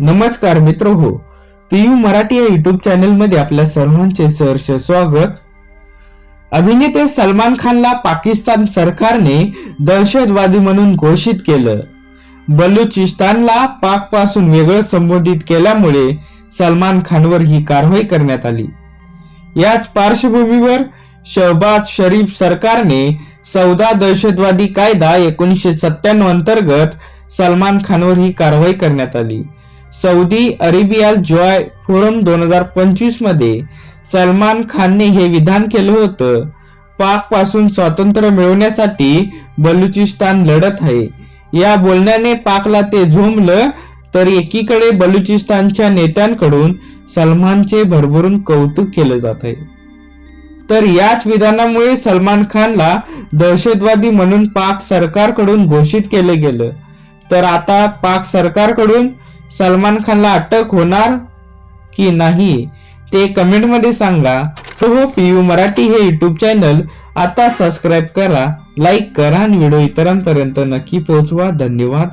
नमस्कार मित्र हो पीयू मराठी या युट्यूब चॅनलमध्ये आपल्या सर्वांचे सहर्ष स्वागत. अभिनेते सलमान खानला पाकिस्तान सरकारने दहशतवादी म्हणून घोषित केलं. बलुचिस्तानला पाकपासून वेगळं संबोधित केल्यामुळे सलमान खानवर ही कारवाई करण्यात आली. याच पार्श्वभूमीवर शहबाज शरीफ सरकारने सौदा दहशतवादी कायदा एकोणीसशे सत्त्याण्णव अंतर्गत सलमान खानवर ही कारवाई करण्यात आली. सौदी अरेबिया जॉय फोरम दोन हजार पंचवीसमध्ये सलमान खानने हे विधान केलं होतं. पाकपासून स्वातंत्र्य मिळवण्यासाठी बलुचिस्तान लढत आहे. या बोलण्याने पाकला ते झोमलं तर एकीकडे बलुचिस्तानच्या नेत्यांकडून सलमानचे भरभरून कौतुक केलं जात आहे. तर याच विधानामुळे सलमान खानला दहशतवादी म्हणून पाक सरकारकडून घोषित केलं गेलं. तर आता पाक सरकारकडून सलमान खानला अटक होणार की नाही ते कमेंटमध्ये सांगा. तो हो, हो पीयू मराठी हे यूट्यूब चॅनल आता सबस्क्राईब करा लाईक करा आणि व्हिडिओ इतरांपर्यंत नक्की पोहोचवा. धन्यवाद.